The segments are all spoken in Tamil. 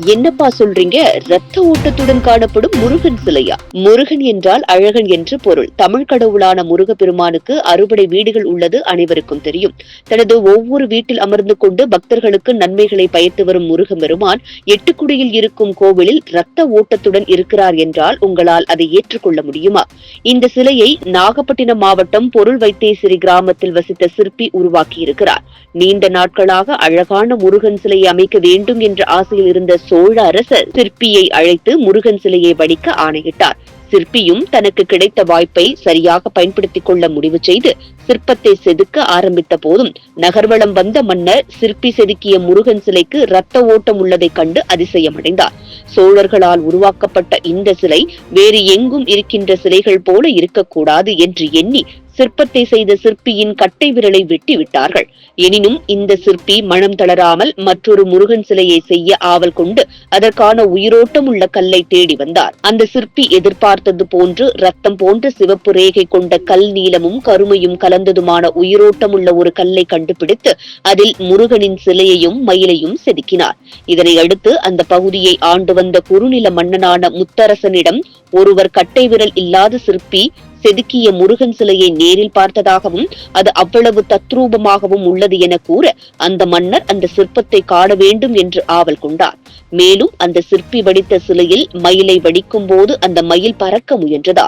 என்னப்பா சொல்றீங்க? ரத்த ஓட்டத்துடன் காணப்படும் முருகன் சிலையா? முருகன் என்றால் அழகன் என்று பொருள். தமிழ் கடவுளான முருகப்பெருமானுக்கு அறுபடை வீடுகள் உள்ளது அனைவருக்கும் தெரியும். தனது ஒவ்வொரு வீட்டில் அமர்ந்து கொண்டு பக்தர்களுக்கு நன்மைகளை பயத்து வரும் முருகப்பெருமான் எட்டுக்குடியில் இருக்கும் கோவிலில் ரத்த ஓட்டத்துடன் இருக்கிறார் என்றால் உங்களால் அதை ஏற்றுக்கொள்ள முடியுமா? இந்த சிலையை நாகப்பட்டினம் மாவட்டம் பொருள் வைத்தேசிரி கிராமத்தில் வசித்த சிற்பி உருவாக்கியிருக்கிறார். நீண்ட நாட்களாக அழகான முருகன் சிலையை அமைக்க வேண்டும் என்ற ஆசையில் இருந்த சோழ அரசர் சிற்பியை அழைத்து முருகன் சிலையை வடிக்க ஆணையிட்டார். சிற்பியும் தனக்கு கிடைத்த வாய்ப்பை சரியாக பயன்படுத்திக் கொள்ள முடிவு செய்து சிற்பத்தை செதுக்க ஆரம்பித்த போதும் நகர்வளம் வந்த மன்னர் சிற்பி செதுக்கிய முருகன் சிலைக்கு ரத்த ஓட்டம் உள்ளதை கண்டு அதிசயமடைந்தார். சோழர்களால் உருவாக்கப்பட்ட இந்த சிலை வேறு எங்கும் இருக்கின்ற சிலைகள் போல இருக்கக்கூடாது என்று எண்ணி சிற்பத்தை செய்த சிற்பியின் கட்டை விரலை வெட்டி விட்டார்கள் எனினும் இந்த சிற்பி மனம் தளராமல் மற்றொரு முருகன் சிலையை செய்ய ஆவல் கொண்டு அதற்கான உயிரோட்டம் உள்ள கல்லை தேடி வந்தார். அந்த சிற்பி எதிர்பார்த்தது போன்று ரத்தம் போன்ற சிவப்பு ரேகை கொண்ட கல் நீளமும் கருமையும் கலந்ததுமான உயிரோட்டம் உள்ள ஒரு கல்லை கண்டுபிடித்து அதில் முருகனின் சிலையையும் மயிலையும் செதுக்கினார். இதனை அடுத்து அந்த பகுதியை ஆண்டு வந்த குறுநில மன்னனான முத்தரசனிடம் ஒருவர் கட்டை விரல் இல்லாத சிற்பி செதுக்கிய முருகன் சிலையை நேரில் பார்த்ததாகவும் அது அவ்வளவு தத்ரூபமாகவும் உள்ளது என கூற அந்த மன்னர் அந்த சிற்பத்தை காண வேண்டும் என்று ஆவல் கொண்டார். மேலும் அந்த சிற்பி வடித்த சிலையில் மயிலை வடிக்கும் போது அந்த மயில் பறக்க முயன்றதா?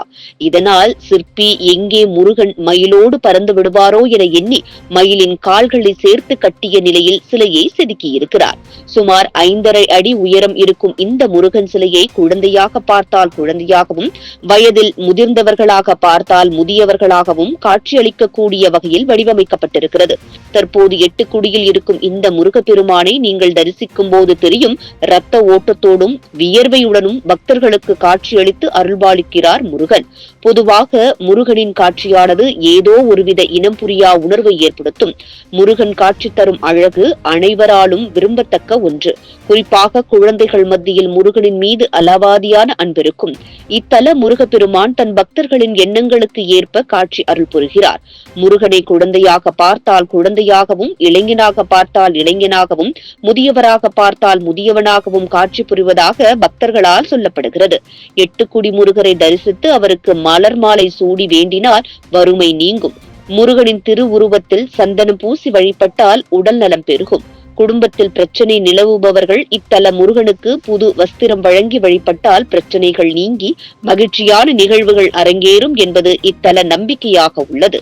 இதனால் சிற்பி எங்கே முருகன் மயிலோடு பறந்து விடுவாரோ என எண்ணி மயிலின் கால்களை சேர்த்து கட்டிய நிலையில் சிலையை செதுக்கியிருக்கிறார். சுமார் ஐந்தரை அடி உயரம் இருக்கும் இந்த முருகன் சிலையை குழந்தையாக பார்த்தால் குழந்தையாகவும் வயதில் முதிர்ந்தவர்களாக பார்த்தால் முதியவர்களாகவும் காட்சியளிக்கக்கூடிய வகையில் வடிவமைக்கப்பட்டிருக்கிறது. தற்போது எட்டுக்குடியில் இருக்கும் இந்த முருகப்பெருமானை நீங்கள் தரிசிக்கும் போது தெரியும் இரத்த ஓட்டத்தோடும் வியர்வையுடனும் பக்தர்களுக்கு காட்சியளித்து அருள்பாலிக்கிறார் முருகன். பொதுவாக முருகனின் காட்சியானது ஏதோ ஒருவித இனம் புரியா உணர்வை ஏற்படுத்தும். முருகன் காட்சி தரும் அழகு அனைவராலும் விரும்பத்தக்க ஒன்று. குறிப்பாக குழந்தைகள் மத்தியில் முருகனின் மீது அளவாதியான அன்பிருக்கும் இத்தல முருகப்பெருமான் தன் பக்தர்களின் எண்ண எண்ணங்களுக்கு ஏற்ப காட்சி அருள் புரிகிறார். முருகனை குழந்தையாக பார்த்தால் குழந்தையாகவும் இளைஞனாக பார்த்தால் இளைஞனாகவும் முதியவராக பார்த்தால் முதியவனாகவும் காட்சி புரிவதாக பக்தர்களால் சொல்லப்படுகிறது. எட்டுக்குடி முருகரை தரிசித்து அவருக்கு மலர் மாலை சூடி வேண்டினால் வறுமை நீங்கும். முருகனின் திருவுருவத்தில் சந்தனம் பூசி வழிபட்டால் உடல் நலம் பெருகும். குடும்பத்தில் பிரச்சனை நிலவுபவர்கள் இத்தல முருகனுக்கு புது வஸ்திரம் வழங்கி வழிபட்டால் பிரச்சனைகள் நீங்கி மகிழ்ச்சியான நிகழ்வுகள் அரங்கேறும் என்பது இத்தல நம்பிக்கையாக உள்ளது.